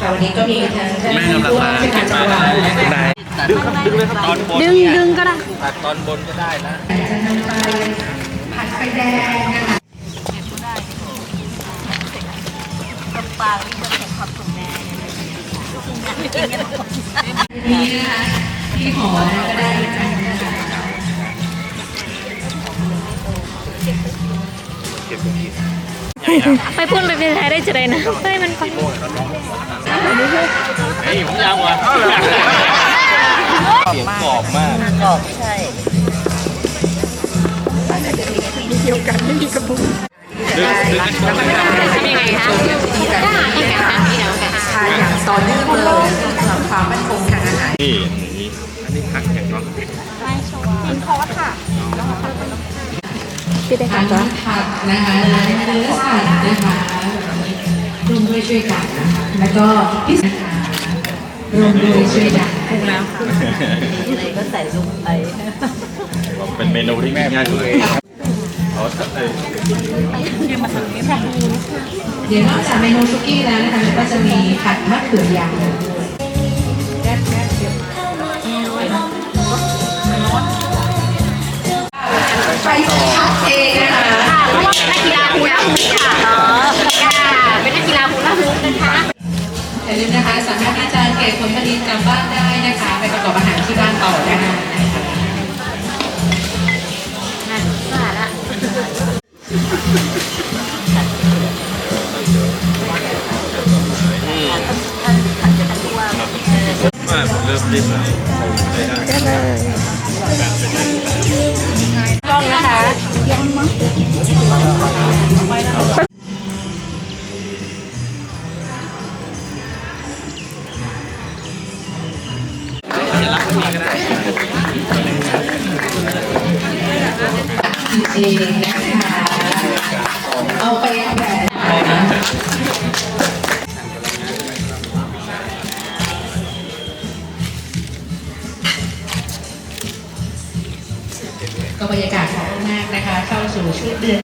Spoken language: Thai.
ค่ะวันนี้ก็มีทั้งท่านแม่กำลังผู้มาว่าราชการจังหวัดนะคะดึงครับดึงเลยครับตอนบนดึงดึงก็ได้ตัดตอนบนก็ได้นะจะนำไปผัดไฟแดงนะคะปลาที่จะเห็นความสุขแน่นี้นะคะที่หอนะก็ได้กันนะคะไป ไปพูดไปเป็นไทยได้จะได้นะเฮ้ยมันฟังเฮ้ยผมยาวกว่ะเสียงกรอบมากกรอบใช่ดึงดึงดึงทำยังไงคะได้ให้กันนะพี่น้องกันทานอย่างต่อเนื่องเลยสำหรับความมั่นคงทางอาหารนี่อย่างนี้อันนี้พักอย่างเนาะ พี่ได้ค่ะนผักนะคะเนื้อสัตว์นะคะร่วมด้วยช่วยกันนะคะแล้วก็พิเศษนะคะร่วมด้วยช่วยกันนะคะก็ใส่ลงไปเป็นเมนูที่แม่ง่ายเลยอ๋อเออเดี๋ยวนอกจากเมนูซุกี้แล้วนะคะก็จะมีผัดมะเขือยาวไปชัด ฬาฮูลาฮูปค่ะอ๋อเป็นนักกีฬาฮูลาฮูปนะคะอย่าลืมนะคะสามารถที่จะเก็บผลผลิตกลับบ้านได้นะคะ ไปประกอบอาหารที่บ้านต่อได้นะคะนั่นว่าละว่าเริ่มดิ้นแล้วได้ได้กล้องนะคะเอง นะคะเอาไปแบบก็บรรยากาศของมากนะคะ เข้าสู่ช่วงเดือน